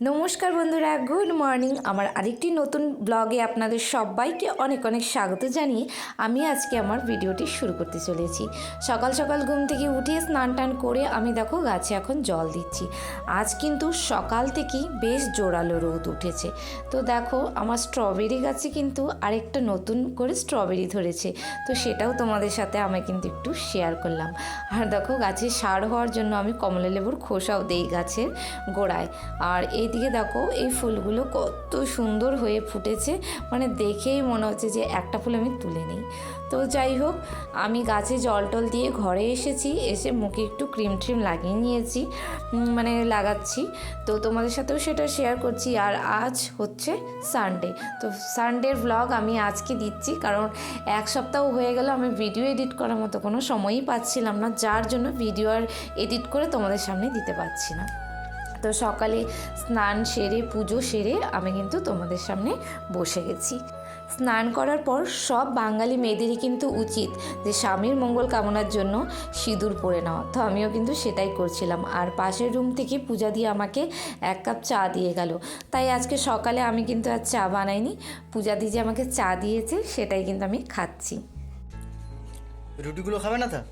নমস্কার বন্ধুরা, good morning. আমার আরেকটি নতুন ব্লগে আপনাদের সবাইকে অনেক অনেক স্বাগত জানিয়ে আমি আজকে আমার ভিডিওটি শুরু করতে চলেছি। সকাল সকাল ঘুম থেকে উঠে স্নান টান করে আমি দেখো গাছে এখন জল দিচ্ছি। আজ কিন্তু সকাল থেকেই বেশ জোরালো রোদ উঠেছে। তো দেখো, আমার স্ট্রবেরি গাছে কিন্তু আরেকটা নতুন করে স্ট্রবেরি ধরেছে। তো সেটাও তোমাদের সাথে আমি কিন্তু একটু শেয়ার করলাম। আর দেখো, গাছে সার হওয়ার জন্য আমি কমলা লেবুর খোসাও দেই গাছের গোড়ায়। আর এইদিকে দেখো, এই ফুলগুলো কত সুন্দর হয়ে ফুটেছে। মানে দেখেই মনে হচ্ছে যে একটা ফুল আমি তুলে নিই। তো যাই হোক, আমি গাছে জল টল দিয়ে ঘরে এসেছি, এসে মুখে একটু ক্রিম ট্রিম লাগিয়ে নিয়েছি মানে লাগাচ্ছি। তো তোমাদের সাথেও সেটা শেয়ার করছি। আর আজ হচ্ছে সানডে তো সানডের ব্লগ আমি আজকে দিচ্ছি, কারণ এক সপ্তাহ হয়ে গেল, আমি ভিডিও এডিট করার মতো কোনো সময়ই পাচ্ছিলাম না, যার জন্য ভিডিও আর এডিট করে তোমাদের সামনে দিতে পারছি না। তো সকালে স্নান সেরে, পুজো সেরে আমি কিন্তু তোমাদের সামনে বসে গেছি। স্নান করার পর সব বাঙালি মেয়েদেরই কিন্তু উচিত যে স্বামীর মঙ্গল কামনার জন্য সিঁদুর পরে নেওয়া। তো আমিও কিন্তু সেটাই করছিলাম। আর পাশের রুম থেকে পূজা দিয়ে আমাকে এক কাপ চা দিয়ে গেল। তাই আজকে সকালে আমি কিন্তু আর চা বানাইনি। পূজা দিয়ে যে আমাকে চা দিয়েছে, সেটাই কিন্তু আমি খাচ্ছি। রুটিগুলো খাবে না তা?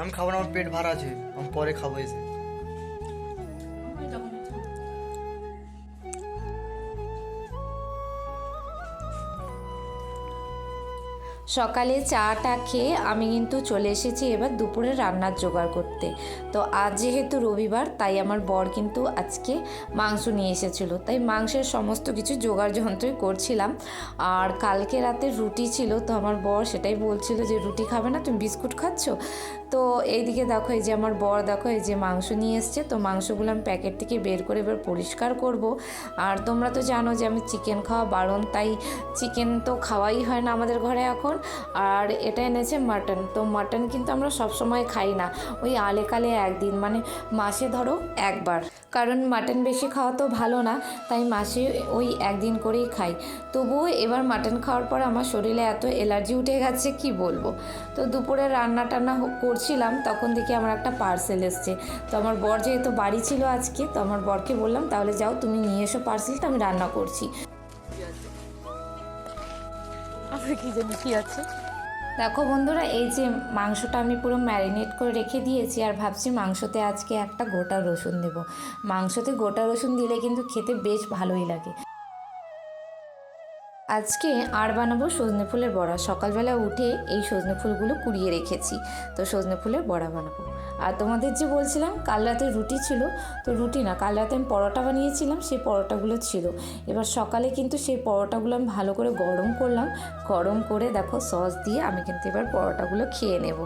আমি খাব না আমার পেট ভার আছে আমি পরে খাব এসে। সকালে চাটা খেয়ে আমি কিন্তু চলে এসেছি এবার দুপুরে রান্নার জোগাড় করতে। তো আজ যেহেতু রবিবার, তাই আমার বর কিন্তু আজকে মাংস নিয়ে এসেছিল। তাই মাংসের সমস্ত কিছু জোগাড় যন্ত্রই করছিলাম। আর কালকে রাতে রুটি ছিল, তো আমার বর সেটাই বলছিল যে, রুটি খাবে না, তুমি বিস্কুট খাচ্ছ? তো এইদিকে দেখো, এই যে আমার বর দেখো, এই যে মাংস নিয়ে এসছে। তো মাংসগুলো আমি প্যাকেট থেকে বের করে এবার পরিষ্কার করব। আর তোমরা তো জানো যে, আমি চিকেন খাওয়া বারণ, তাই চিকেন তো খাওয়াই হয় না আমাদের ঘরে এখন। আর এটা এনেছে মাটন। তো মাটন কিন্তু আমরা সব সময় খাই না। ওই আলে কালে একদিন মানে মাসে ধরো একবার। কারণ মাটন বেশি খাওয়া তো ভালো না, তাই মাসে ওই একদিন করেই খাই। তবুও এবার মাটন খাওয়ার পর আমার শরীরে এত এলার্জি উঠে গেছে, কি বলব? তো দুপুরে রান্না টান্না করছিলাম, তখন দেখি আমার একটা পার্সেল এসছে। তো আমার বর যেহেতু বাড়ি ছিল আজকে, তো আমার বরকে বললাম, তাহলে যাও তুমি নিয়ে এসো পার্সেলটা, আমি রান্না করছি। আমরা কি জানি কি আছে। দেখো বন্ধুরা, এই যে মাংসটা আমি পুরো ম্যারিনেট করে রেখে দিয়েছি আর ভাবছি মাংসতে আজকে একটা গোটা রসুন দেব। মাংসতে গোটা রসুন দিলে কিন্তু খেতে বেশ ভালোই লাগে। আজকে আর বানাবো সজনে ফুলের বড়া। সকালবেলা উঠে এই সজনে ফুলগুলো কুড়িয়ে রেখেছি। তো সজনে ফুলের বড়া বানাবো। আর তোমাদের যে বলছিলাম, কাল রাতে রুটি ছিল। তো রুটি না, কাল রাতে আমি পরোটা বানিয়েছিলাম, সেই পরোটাগুলো ছিল। এবার সকালে কিন্তু সেই পরোটাগুলো আমি ভালো করে গরম করলাম। গরম করে দেখো সস দিয়ে আমি কিন্তু এবার পরোটাগুলো খেয়ে নেব।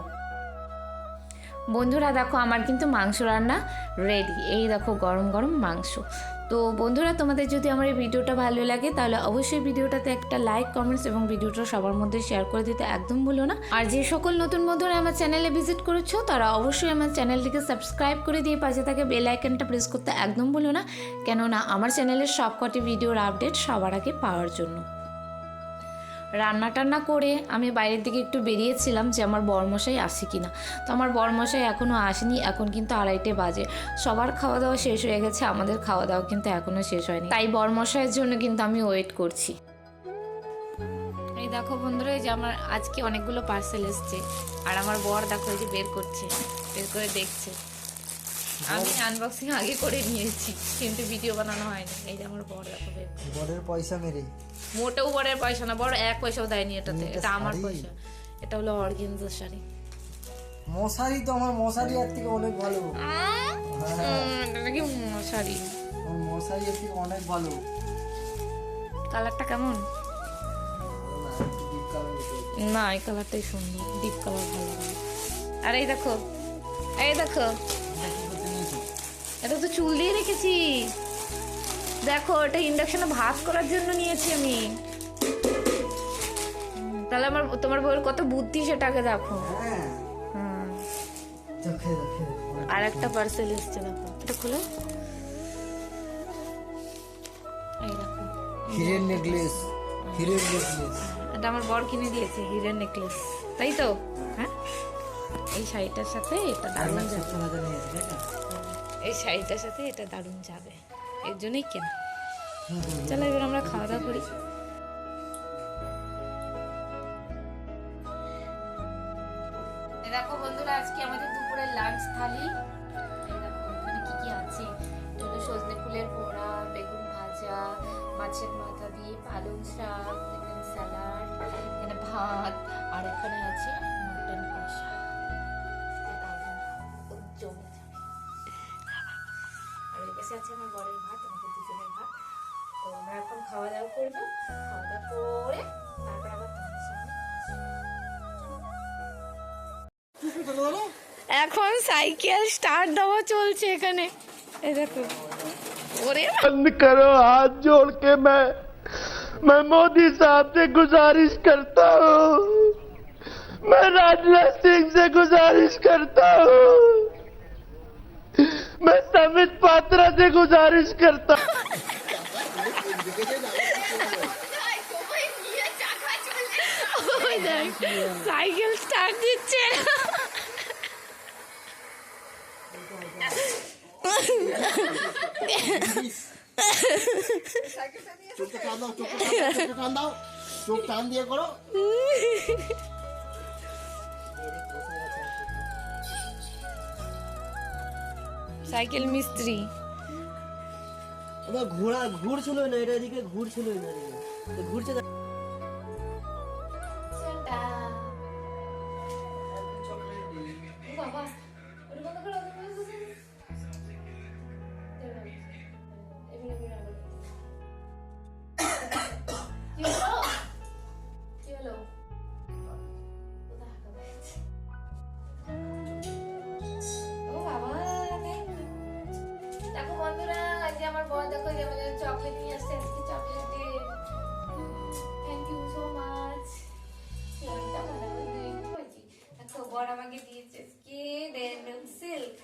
বন্ধুরা দেখো, আমার কিন্তু মাংস রান্না রেডি এই দেখো গরম গরম মাংস। তো বন্ধুরা, তোমাদের যদি আমার এই ভিডিওটা ভালো লাগে, তাহলে অবশ্যই ভিডিওটাতে একটা লাইক কমেন্টস এবং ভিডিওটা সবার মধ্যে শেয়ার করে দিতে একদম ভুলো না। আর যে সকল নতুন বন্ধুরা আমার চ্যানেলে ভিজিট করেছ, তারা অবশ্যই আমার চ্যানেলটিকে সাবস্ক্রাইব করে দিয়ে পাশে থাকে বেল আইকনটা প্রেস করতে একদম ভুলো না। কেননা, আমার চ্যানেলের সবকটি ভিডিওর আপডেট সবার আগে পাওয়ার জন্য। রান্না টান্না করে আমি বাইরের দিকে একটু বেরিয়েছিলাম যে আমার বরমশাই আসে কিনা। তো আমার বরমশাই এখনও আসেনি, এখন কিন্তু আড়াইটে বাজে। সবার খাওয়া দাওয়া শেষ হয়ে গেছে, আমাদের খাওয়া দাওয়া কিন্তু এখনও শেষ হয়নি। তাই বরমশাইয়ের জন্য কিন্তু আমি ওয়েট করছি। এই দেখো বন্ধুরা, এই যে আমার আজকে অনেকগুলো পার্সেল এসছে। আর আমার বর দেখো এই যে বের করছে, বের করে দেখছে। আমি আনবক্সিং আগে করে নিয়েছি কিন্তু ভিডিও বানানো হয়নি। এই যে আমার বর দেখো বরের পয়সা মেরে। মোটেও বড়ের পয়সা না বড় এক পয়সাও দেয়নি এটাতে। এটা আমার পয়সা। এটা হলো অর্গেনজার শাড়ি। মশারি তো আমার মশারি এর থেকে অনেক ভালো। এটা নাকি শাড়ি মশারি এর থেকে অনেক ভালো। কালারটা কেমন। না এই কালারটাই সুন্দর। ডিপ কালার ভালো আর এই দেখো এই দেখো। এটা তো চুল দিয়ে রেখেছি। দেখো এটা ইন্ডাকশনে ভাত করার জন্য নিয়েছি আমি। তাহলে আমার তোমার বউয়ের কত বুদ্ধি সেটাকে দেখো। হ্যাঁ আর একটা পার্সেল এসছে দেখো। এটা খুলো। এই হিরের নেকলেস হিরের নেকলেস এটা আমার বর কিনে দিয়েছে হিরের নেকলেস তাই তো? হ্যাঁ? এই শাড়িটার সাথে এটা দারুণ যাবে এই শাড়িটার সাথে এটা দারুণ যাবে। এর জন্যই কেনা। চলো এবার আমরা খাওয়া দাওয়া করি। দেখো বন্ধুরা, আজকে আমাদের দুপুরের লাঞ্চ থালি। দেখো কি কি আছে? চলো সজনে ফুলের বড়া, বেগুন ভাজা, মাছের মাথা দিয়ে পালং শাক স্যালাড, এখানে ভাত, আর এখানে আছে মটন কষা। পাশে আছে আমার বরের ভাত আমাদের দুজনের ভাত তো আমরা এখন খাওয়া দাওয়া করবো খাওয়া দাওয়া করে তারপর আবার তোমাদের সামনে আসবো। এখন সাইকেল স্টার্ট দেওয়া চলছে এখানে এই দেখো ওরে बंद करो हाथ जोड़ के मैं मैं मोदी साहब से गुजारिश करता हूँ मैं राजनाथ सिंह से गुजारिश करता हूँ मैं समित पात्रा से गुजारिश करता हूँ ওই দেখ, সাইকেল স্টার্ট দিচ্ছে চোখটা টান দাও চোখটা টান দাও, চোখটা টান দাও চোখ টান দিয়ে করো সাইকেল মিস্ত্রি। ঘোড়া ঘুরছিল না এটা এদিকে ঘুরছিল না ঘুরছে আমাকে দিয়েছে স্কিন এন্ড সিল্ক